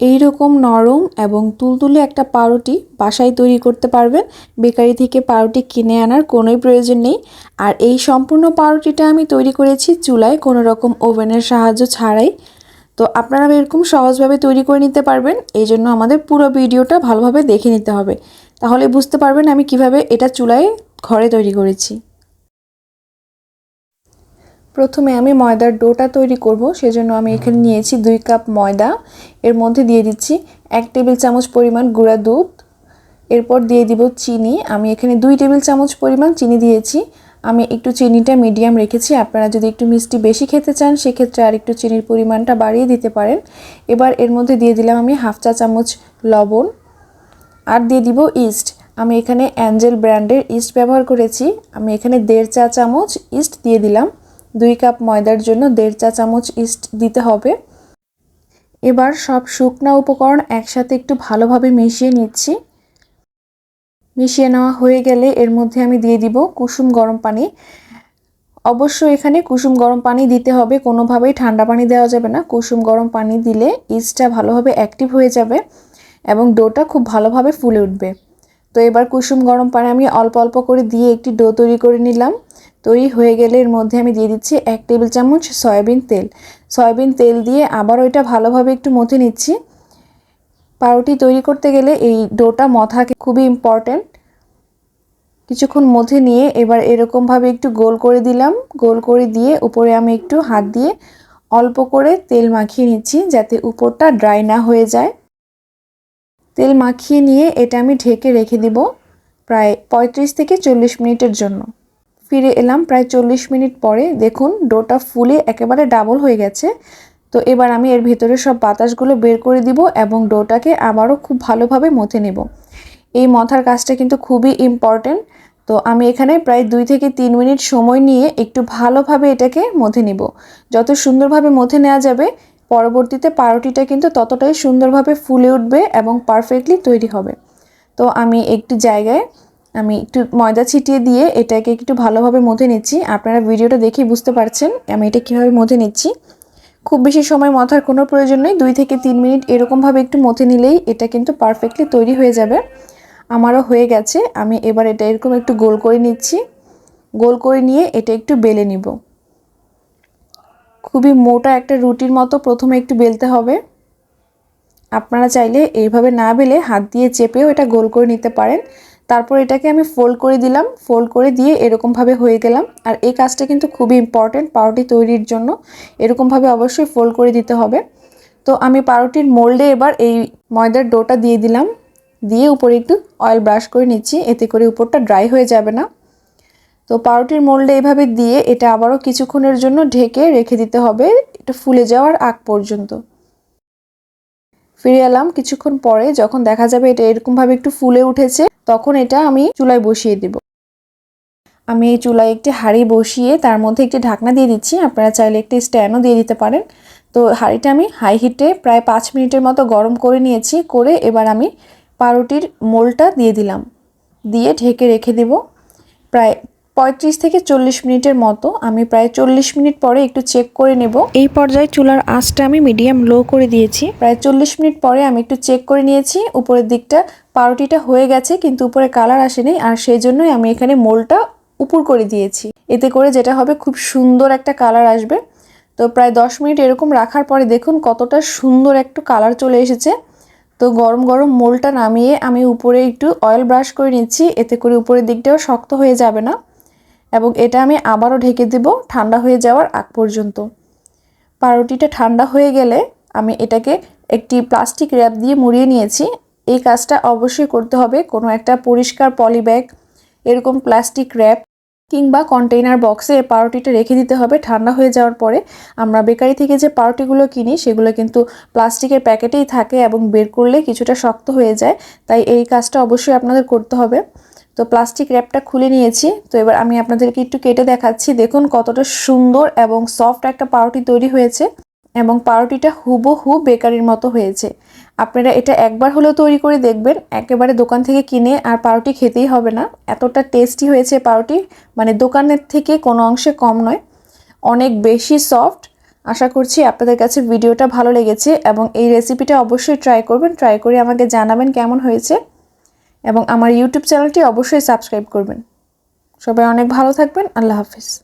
এই রকম নরম এবং তুলতুলে একটা পাউরুটি বাসায় তৈরি করতে পারবেন। বেকারি থেকে পাউরুটি কিনে আনার কোনোই প্রয়োজন নেই। আর এই সম্পূর্ণ পাউরুটিটা আমি তৈরি করেছি চুলায় কোনো রকম ওভেনের সাহায্য ছাড়াই। তো আপনারা এরকম সহজভাবে তৈরি করে নিতে পারবেন। এই জন্য আমাদের পুরো ভিডিওটা ভালোভাবে দেখে নিতে হবে। তাহলে বুঝতে পারবেন আমি কীভাবে এটা চুলায় ঘরে তৈরি করেছি। প্রথমে আমি ময়দার ডোটা তৈরি করব, সেজন্য আমি এখানে নিয়েছি দুই কাপ ময়দা। এর মধ্যে দিয়ে দিচ্ছি এক টেবিল চামচ পরিমাণ গুঁড়া দুধ। এরপর দিয়ে দিব চিনি। আমি এখানে দুই টেবিল চামচ পরিমাণ চিনি দিয়েছি। আমি একটু চিনিটা মিডিয়াম রেখেছি। আপনারা যদি একটু মিষ্টি বেশি খেতে চান, সেক্ষেত্রে আর একটু চিনির পরিমাণটা বাড়িয়ে দিতে পারেন। এবার এর মধ্যে দিয়ে দিলাম আমি হাফ চা চামচ লবণ। আর দিয়ে দিব ইস্ট। আমি এখানে অ্যাঞ্জেল ব্র্যান্ডের ইস্ট ব্যবহার করেছি। আমি এখানে দেড় চা চামচ ইস্ট দিয়ে দিলাম। দুই কাপ ময়দার জন্য দেড় চা চামচ ইস্ট দিতে হবে। এবার সব শুকনা উপকরণ একসাথে একটু ভালোভাবে মিশিয়ে নিচ্ছি। মিশিয়ে নেওয়া হয়ে গেলে এর মধ্যে আমি দিয়ে দিব কুসুম গরম পানি। অবশ্য এখানে কুসুম গরম পানি দিতে হবে, কোনোভাবেই ঠান্ডা পানি দেওয়া যাবে না। কুসুম গরম পানি দিলে ইস্টটা ভালোভাবে অ্যাক্টিভ হয়ে যাবে এবং ডোটা খুব ভালোভাবে ফুলে উঠবে। তো এবার কুসুম গরম পানি আমি অল্প অল্প করে দিয়ে একটি ডো তৈরি করে নিলাম। তৈরি হয়ে গেলে এর মধ্যে আমি দিয়ে দিচ্ছি এক টেবিল চামচ সয়াবিন তেল। সয়াবিন তেল দিয়ে আবার ওইটা ভালোভাবে একটু মথে নিচ্ছি। পাউরুটি তৈরি করতে গেলে এই ডোটা মথা খুবই ইম্পর্ট্যান্ট কিছুক্ষণ মধ্যে নিয়ে এবার এরকমভাবে একটু গোল করে দিলাম। গোল করে দিয়ে উপরে আমি একটু হাত দিয়ে অল্প করে তেল মাখিয়ে নিচ্ছি যাতে উপরটা ড্রাই না হয়ে যায়। তেল মাখিয়ে নিয়ে এটা আমি ঢেকে রেখে দিব প্রায় পঁয়ত্রিশ থেকে চল্লিশ মিনিটের জন্য। ফিরে এলাম প্রায় চল্লিশ মিনিট পরে। দেখুন ডোটা ফুলে একেবারে ডাবল হয়ে গেছে। তো এবার আমি এর ভেতরে সব বাতাসগুলো বের করে দিব এবং ডোটাকে আবারও খুব ভালোভাবে মথে নেব। এই মথার কাজটা কিন্তু খুবই ইম্পর্টেন্ট তো আমি এখানে প্রায় দুই থেকে তিন মিনিট সময় নিয়ে একটু ভালোভাবে এটাকে মথে নিব। যত সুন্দরভাবে মথে নেওয়া যাবে, পরবর্তীতে পাউরুটিটা কিন্তু ততটাই সুন্দরভাবে ফুলে উঠবে এবং পারফেক্টলি তৈরি হবে। তো আমি একটি জায়গায় আমি একটু ময়দা ছিটিয়ে দিয়ে এটাকে একটু ভালোভাবে মথে নিচ্ছি। আপনারা ভিডিওটা দেখেই বুঝতে পারছেন আমি এটা কীভাবে মথে নিচ্ছি। খুব বেশি সময় মথার কোনো প্রয়োজন নেই। দুই থেকে তিন মিনিট এরকমভাবে একটু মথে নিলেই এটা কিন্তু পারফেক্টলি তৈরি হয়ে যাবে। আমারও হয়ে গেছে। আমি এবার এটা এরকম একটু গোল করে নিচ্ছি। গোল করে নিয়ে এটা একটু বেলে নিব। খুবই মোটা একটা রুটির মতো প্রথমে একটু বেলতে হবে। আপনারা চাইলে এইভাবে না বেলে হাত দিয়ে চেপেও এটা গোল করে নিতে পারেন। তারপর এটাকে আমি ফোল্ড করে দিলাম ফোল্ড করে দিয়ে এরকমভাবে হয়ে গেলাম। আর এই কাজটা কিন্তু খুবই ইম্পর্টেন্ট পাউরুটি তৈরির জন্য। এরকমভাবে অবশ্যই ফোল্ড করে দিতে হবে। তো আমি পাউরুটির মোল্ডে এবার এই ময়দার ডোটা দিয়ে দিলাম। দিয়ে উপরে একটু অয়েল ব্রাশ করে নিচ্ছি, এতে করে উপরটা ড্রাই হয়ে যাবে না। তো পাউরুটির মোল্ডে এভাবে দিয়ে এটা আবারও কিছুক্ষণের জন্য ঢেকে রেখে দিতে হবে। এটা ফুলে যাওয়ার আগ পর্যন্ত। ফিরে এলাম কিছুক্ষণ পরে, যখন দেখা যাবে এটা এরকমভাবে একটু ফুলে উঠেছে। তখন এটা আমি চুলায় বসিয়ে দেব। আমি এই চুলায় একটি হাঁড়ি বসিয়ে তার মধ্যে একটি ঢাকনা দিয়ে দিচ্ছি। আপনারা চাইলে একটি স্ট্যান্ডও দিয়ে দিতে পারেন। তো হাঁড়িটা আমি হাই হিটে প্রায় পাঁচ মিনিটের মতো গরম করে নিয়েছি। করে এবার আমি পাউরুটির মোলটা দিয়ে দিলাম। দিয়ে ঢেকে রেখে দেব। প্রায় পঁয়ত্রিশ থেকে চল্লিশ মিনিটের মতো আমি প্রায় চল্লিশ মিনিট পরে একটু চেক করে নেব। এই পর্যায়ে চুলার আঁচটা আমি মিডিয়াম লো করে দিয়েছি। প্রায় চল্লিশ মিনিট পরে আমি একটু চেক করে নিয়েছি। উপরের দিকটা পাউরুটিটা হয়ে গেছে, কিন্তু উপরে কালার আসেনি, আর সেই জন্যই আমি এখানে মোলটা উপর করে দিয়েছি। এতে করে যেটা হবে, খুব সুন্দর একটা কালার আসবে। তো প্রায় দশ মিনিট এরকম রাখার পরে দেখুন কতটা সুন্দর একটু কালার চলে এসেছে। তো গরম গরম মোলটা নামিয়ে আমি উপরে একটু অয়েল ব্রাশ করে নিচ্ছি, এতে করে উপরের দিকটাও শক্ত হয়ে যাবে না। এবং এটা আমি আবারও ঢেকে দেব, ঠান্ডা হয়ে যাওয়ার আগ পর্যন্ত। পাউরুটিটা ঠান্ডা হয়ে গেলে আমি এটাকে একটি প্লাস্টিক র্যাপ দিয়ে মুড়িয়ে নিয়েছি। এই কাজটা অবশ্যই করতে হবে। কোনো একটা পরিষ্কার পলিব্যাগ এরকম প্লাস্টিক র্যাপ কিংবা কন্টেইনার বক্সে পাউরুটিটা রেখে দিতে হবে। ঠান্ডা হয়ে যাওয়ার পরে আমরা বেকারি থেকে যে পাউরুটিগুলো কিনি, সেগুলো কিন্তু প্লাস্টিকের প্যাকেটেই থাকে এবং বের করলে কিছুটা শক্ত হয়ে যায়। তাই এই কাজটা অবশ্যই আপনাদের করতে হবে। তো প্লাস্টিক র্যাপটা খুলে নিয়েছি। তো এবার আমি আপনাদেরকে একটু কেটে দেখাচ্ছি। দেখুন কতটা সুন্দর এবং সফট একটা পাউরুটি তৈরি হয়েছে এবং পাউরুটিটা হুবহু বেকারির মতো হয়েছে। আপনারা এটা একবার হলেও তৈরি করে দেখবেন। একেবারে দোকান থেকে কিনে আর পাউরুটি খেতেই হবে না। এতটা টেস্টি হয়েছে পাউরুটি। মানে দোকানের থেকে কোনো অংশে কম নয়। অনেক বেশি সফট আশা করছি আপনাদের কাছে ভিডিওটা ভালো লেগেছে এবং এই রেসিপিটা অবশ্যই ট্রাই করবেন। ট্রাই করে আমাকে জানাবেন কেমন হয়েছে। এবং আমার ইউটিউব চ্যানেলটি অবশ্যই সাবস্ক্রাইব করবেন। সবাই অনেক ভালো থাকবেন। আল্লাহ হাফিজ।